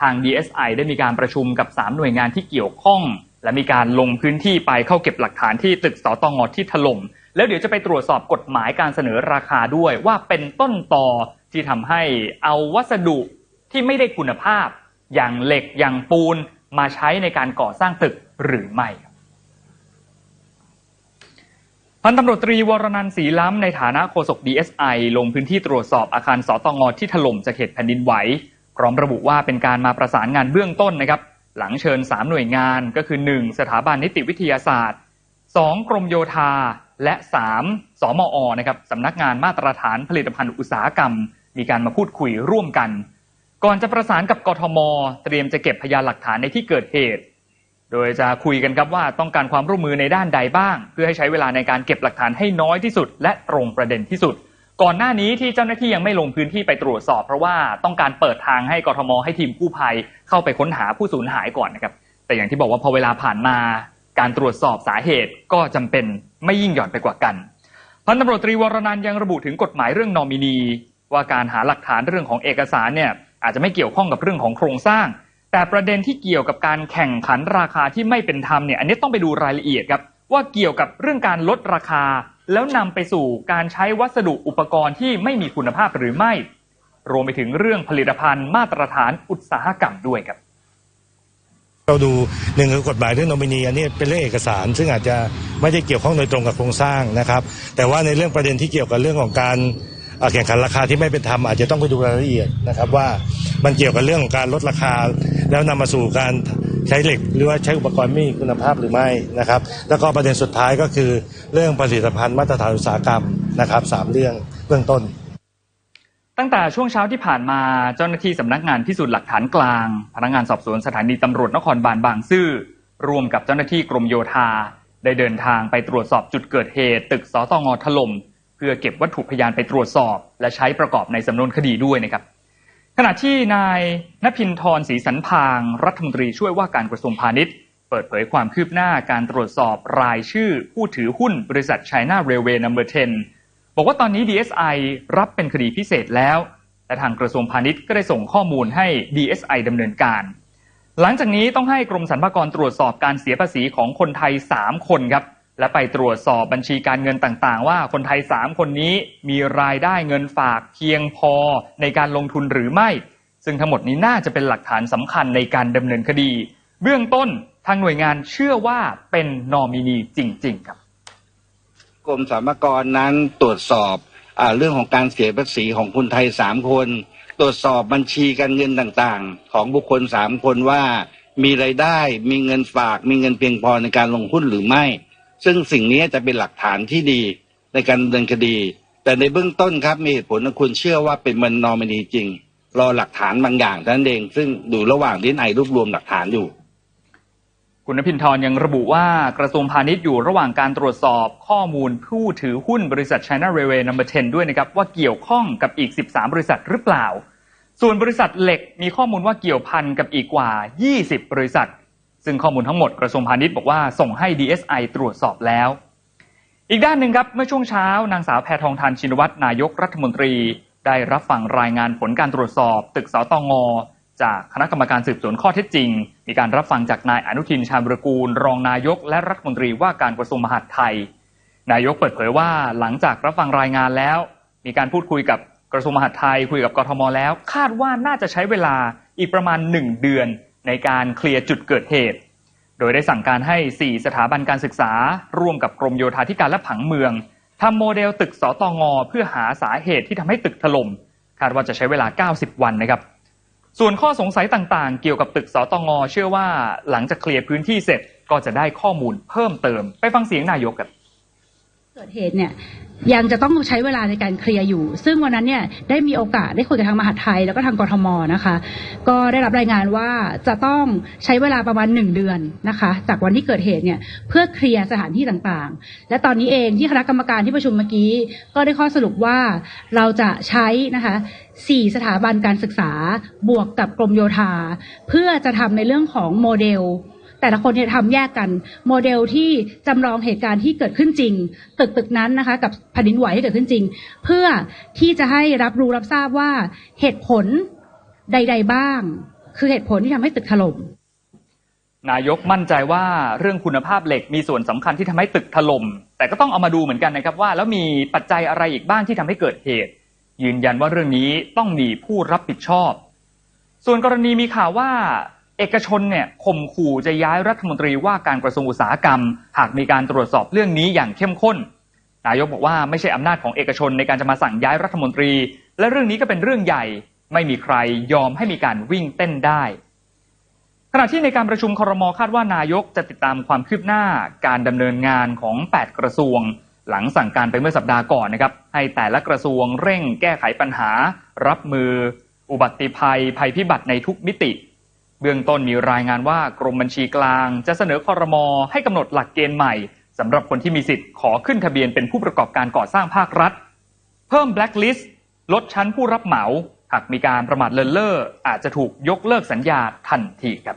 ทาง DSI ได้มีการประชุมกับ 3 หน่วยงานที่เกี่ยวข้อง และมีการลงพื้นที่ไปเข้าเก็บหลักฐานที่ตึกสตงที่ถล่มแล้วเดี๋ยวจะไปตรวจสอบกฎหมายการเสนอราคาด้วยว่าเป็นต้นตอที่ทำให้เอาวัสดุที่ไม่ได้คุณภาพ อย่างเหล็กอย่างปูนมาใช้ในการก่อสร้างตึกหรือไม่พันตำรวจตรีวรนันท์ศรีล้ำในฐานะโฆษก DSI ลงพื้นที่ตรวจสอบอาคารสตงที่ถล่มจากเหตุแผ่นดินไหว พร้อมระบุว่าเป็นการมาประสานงานเบื้องต้นนะครับ หลังเชิญ 3 หน่วยงานก็คือ 1. สถาบันนิติวิทยาศาสตร์ 2. กรมโยธา และ 3. สมอนะครับสำนักงานมาตรฐานผลิตภัณฑ์อุตสาหกรรม มีการมาพูดคุยร่วมกัน ก่อนจะประสานกับกทม เตรียมจะเก็บพยานหลักฐานในที่เกิดเหตุ โดยจะคุยกันครับว่าต้องการความร่วมมือในด้านใดบ้าง เพื่อให้ใช้เวลาในการเก็บหลักฐานให้น้อยที่สุด และตรงประเด็นที่สุด ก่อนหน้านี้ที่เจ้าหน้าที่ยังไม่ลงพื้นที่ไปตรวจสอบ เพราะว่าต้องการเปิดทางให้กรทมให้ทีมกู้ภัยเข้าไปค้นหาผู้สูญหายก่อนนะครับ แต่อย่างที่บอกว่าพอเวลาผ่านมาการตรวจสอบสาเหตุก็จำเป็นไม่ยิ่งหย่อนไปกว่ากันพันตำรวจตรีวรนันยังระบุถึงกฎหมายเรื่องนอมินี ว่าการหาหลักฐานเรื่องของเอกสารเนี่ยอาจจะไม่เกี่ยวข้องกับเรื่องของโครงสร้าง แต่ประเด็นที่เกี่ยวกับการแข่งขันราคาที่ไม่เป็นธรรมเนี่ยอันนี้ต้องไปดูรายละเอียดครับว่าเกี่ยวกับเรื่องการลดราคา แล้วนำไปสู่การใช้วัสดุอุปกรณ์ที่ไม่มีคุณภาพหรือไม่ รวมไปถึงเรื่องผลิตภัณฑ์มาตรฐานอุตสาหกรรมด้วยครับ เราดูหนึ่งคือกฎหมายเรื่องโนมินีอันนี้เป็นเรื่องเอกสาร ซึ่งอาจจะไม่ได้เกี่ยวข้องโดยตรงกับโครงสร้างนะครับ แต่ว่าในเรื่องประเด็นที่เกี่ยวกับเรื่องของการแข่งขันราคาที่ไม่เป็นธรรมอาจจะต้องไปดูรายละเอียดนะครับว่ามันเกี่ยวกับเรื่องของการลดราคา แล้วนำมาสู่การใช้เหล็ก หรือว่าใช้อุปกรณ์ไม่มีคุณภาพหรือไม่นะครับ แล้วก็ประเด็นสุดท้ายก็คือ เรื่องผลิตภัณฑ์มาตรฐานอุตสาหกรรมนะครับสามเรื่องเบื้องต้น ตั้งแต่ช่วงเช้าที่ผ่านมาเจ้าหน้าที่สำนักงานพิสูจน์หลักฐานกลาง พนักงานสอบสวนสถานีตำรวจนครบาลบางซื่อร่วมกับเจ้าหน้าที่กรมโยธา ได้เดินทางไปตรวจสอบจุดเกิดเหตุ ตึกสตงถล่มเพื่อเก็บวัตถุพยานไปตรวจสอบ และใช้ประกอบในสำนวนคดีด้วยนะครับขณะที่นายนภินทรศรีสันพาง รัฐมนตรีช่วยว่าการกระทรวงพาณิชย์ เปิดเผยความคืบหน้าการตรวจสอบรายชื่อผู้ถือหุ้นบริษัท China Railway No. 10 บอกว่าตอนนี้ DSI รับเป็นคดีพิเศษแล้วและทางกระทรวงพาณิชย์ก็ได้ส่งข้อมูลให้ DSI ดำเนินการ หลังจากนี้ต้องให้กรมสรรพากรตรวจสอบการเสียภาษีของคนไทย 3 คนครับ และไปตรวจสอบบัญชีการเงินต่างๆ ว่าคนไทย 3 คนนี้มีรายได้เงินฝากเพียงพอในการลงทุนหรือไม่ ซึ่งทั้งหมดนี้น่าจะเป็นหลักฐานสำคัญในการดำเนินคดี เบื้องต้น ทางหน่วยงานเชื่อว่าเป็นนอมินีจริง ๆ ครับ กรมสรรพากรนั้นตรวจสอบอเรื่องของการเสียภาษีของคนไทยสามคน ตรวจสอบบัญชีการเงินต่างๆ ของบุคคลสามคนว่ามีรายได้มีเงินฝาก มีเงินเพียงพอในการลงทุนหรือไม่ ซึ่งสิ่งนี้จะเป็นหลักฐานที่ดีในการดำเนินคดี แต่ในเบื้องต้นครับมีเหตุผลว่คุณเชื่อว่าเป็นมันนอมินีจริง รอหลักฐานบางอย่างท่านั้นเอง ซึ่งอยู่ระหว่างที่ไอรวบรวมหลักฐานอยู่ คุณนภินทรยังระบุว่ากระทรวงพาณิชย์อยู่ระหว่างการตรวจสอบข้อมูลผู้ถือหุ้นบริษัท China Railway No. 10 ด้วยนะครับ ว่าเกี่ยวข้องกับอีก 13 บริษัทหรือเปล่า ส่วนบริษัทเหล็กมีข้อมูลว่าเกี่ยวพันกับอีกกว่า 20 บริษัท ซึ่งข้อมูลทั้งหมดกระทรวงพาณิชย์บอกว่าส่งให้ DSI ตรวจสอบแล้ว อีกด้านหนึ่งครับเมื่อช่วงเช้านางสาวแพทองทานชินวัตรนายกรัฐมนตรี ได้รับฟังรายงานผลการตรวจสอบ ตึกสตงจากคณะกรรมการสืบสวนข้อเท็จจริง มีการรับฟังจากนายอนุทินชาญวิรกูล รองนายกและรัฐมนตรีว่าการกระทรวงมหาดไทย นายกเปิดเผยว่าหลังจากรับฟังรายงานแล้ว มีการพูดคุยกับกระทรวงมหาดไทย คุยกับกทมแล้ว คาดว่าน่าจะใช้เวลาอีกประมาณ 1 เดือน ในการเคลียร์จุดเกิดเหตุ โดยได้สั่งการให้ 4 สถาบันการศึกษา ร่วมกับกรมโยธาธิการและผังเมืองทำโมเดลตึกสตงเพื่อหาสาเหตุที่ทำให้ตึกถล่มคาดว่าจะใช้เวลา 90 วันนะครับ ส่วนข้อสงสัยต่างๆ เกี่ยวกับตึกสตงเชื่อว่าหลังจากเคลียร์พื้นที่เสร็จก็จะได้ข้อมูลเพิ่มเติม ไปฟังเสียงนายกกัน กิดเหตุเนี่ยยังจะต้องใช้เวลาในการเคลียร์อยู่ ซึ่งวันนั้นเนี่ยได้มีโอกาสได้คุยกับทางมหาดไทยแล้วก็ทางกรทมนะคะ ก็ได้รับรายงานว่าจะต้องใช้เวลาประมาณหนึ่งเดือนนะคะ จากวันที่เกิดเหตุเนี่ยเพื่อเคลียร์สถานที่ต่างๆ และตอนนี้เองที่คณะกรรมการที่ประชุมเมื่อกี้ ก็ได้ข้อสรุปว่าเราจะใช้นะคะสี่สถาบันการศึกษาบวกกับกรมโยธา เพื่อจะทำในเรื่องของโมเดล แต่ละคนเนี่ยทำแยกกัน โมเดลที่จำลองเหตุการณ์ที่เกิดขึ้นจริง ตึกตึกนั้นนะคะ กับแผ่นดินไหวที่เกิดขึ้นจริง เพื่อที่จะให้รับรู้รับทราบว่าเหตุผลใด ๆ บ้าง คือเหตุผลที่ทำให้ตึกถล่มนายกมั่นใจว่าเรื่องคุณภาพเหล็กมีส่วนสำคัญที่ทำให้ตึกถล่มแต่ก็ต้องเอามาดูเหมือนกันนะครับว่าแล้วมีปัจจัยอะไรอีกบ้างที่ทำให้เกิดเหตุ ยืนยันว่าเรื่องนี้ต้องมีผู้รับผิดชอบ ส่วนกรณีมีข่าวว่า เอกชนเนี่ยข่มขู่จะย้ายรัฐมนตรีว่าการกระทรวงอุตสาหกรรม หากมีการตรวจสอบเรื่องนี้อย่างเข้มข้น นายกบอกว่าไม่ใช่อำนาจของเอกชนในการจะมาสั่งย้ายรัฐมนตรี และเรื่องนี้ก็เป็นเรื่องใหญ่ ไม่มีใครยอมให้มีการวิ่งเต้นได้ ขณะที่ในการประชุมครมคาดว่านายกจะติดตามความคืบหน้าการดำเนินงานของ 8 กระทรวง หลังสั่งการไปเมื่อสัปดาห์ก่อนนะครับให้แต่ละกระทรวงเร่งแก้ไขปัญหา รับมือ อุบัติภัย ภัยพิบัติในทุกมิติ เบื้องต้นมีรายงานว่ากรมบัญชีกลาง จะเสนอคอรมอให้กำหนดหลักเกณฑ์ใหม่สำหรับคนที่มีสิทธิ์ขอขึ้นทะเบียนเป็นผู้ประกอบการก่อสร้างภาครัฐ เพิ่มแบล็คลิสต์ลดชั้นผู้รับเหมา หากมีการประมาทเลินเล่ออาจจะถูกยกเลิกสัญญาทันทีครับ